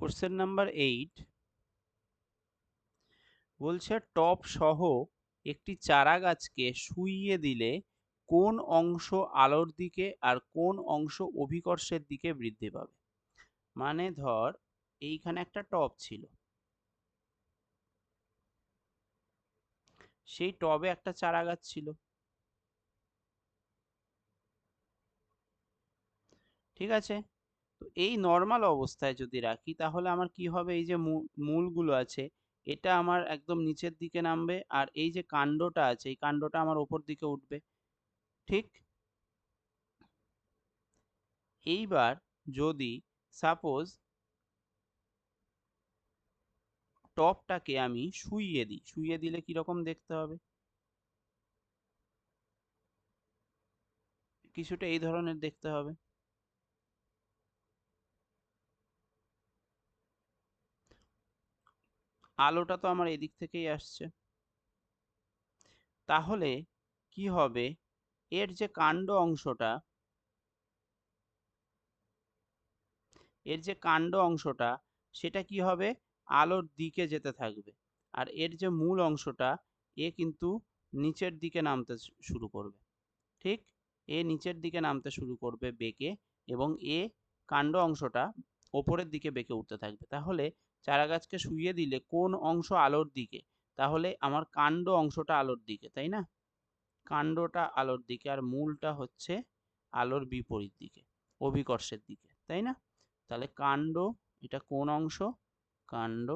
Question number eight বলছে, top সহ একটি চারা গাছকে শুইয়ে দিলে কোন অংশ আলোর দিকে আর কোন অংশ অভিকর্ষের দিকে বৃদ্ধি পাবে? মানে ধর, এইখানে একটা টপ ছিল। সেই টবে একটা চারা গাছ ছিল। ঠিক আছে? তো এই নর্মাল অবস্থায় যদি রাখি, তাহলে আমার কি হবে? এই যে মূলগুলো আছে, এটা আমার একদম নিচের দিকে নামবে আর এই যে কাণ্ডটা আছে, এই কাণ্ডটা আমার ওপর দিকে উঠবে। ঠিক? এইবার যদি সাপোজ টপটাকে আমি শুইয়ে দিই, শুইয়ে দিলে কীরকম দেখতে হবে? কিছুটা এই ধরনের দেখতে হবে। আলোটা তো আমার এদিক থেকেই আসছে। তাহলে কি হবে? এর যে কাণ্ড অংশটা এর যে কাণ্ড অংশটা, সেটা কি হবে? আলোর দিকে যেতে থাকবে। আর এর যে মূল অংশটা, এ কিন্তু নিচের দিকে নামতে শুরু করবে। ঠিক? এ নিচের দিকে নামতে শুরু করবে বেঁকে এবং এ কাণ্ড অংশটা ওপরের দিকে বেঁকে উঠতে থাকবে। তাহলে চারা গাছকে শুইয়ে দিলে কোন অংশ আলোর দিকে? তাহলে আমার কাণ্ড অংশটা আলোর দিকে, তাই না? কাণ্ডটা আলোর দিকে আর মূলটা হচ্ছে আলোর বিপরীত দিকে, অভিকর্ষের দিকে, তাই না? তাহলে কাণ্ড, এটা কোন অংশ? কাণ্ড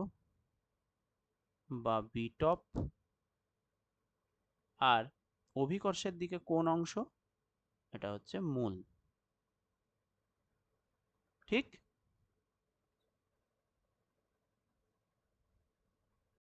বা বিটপ। আর অভিকর্ষের দিকে কোন অংশ? এটা হচ্ছে মূল। ঠিক?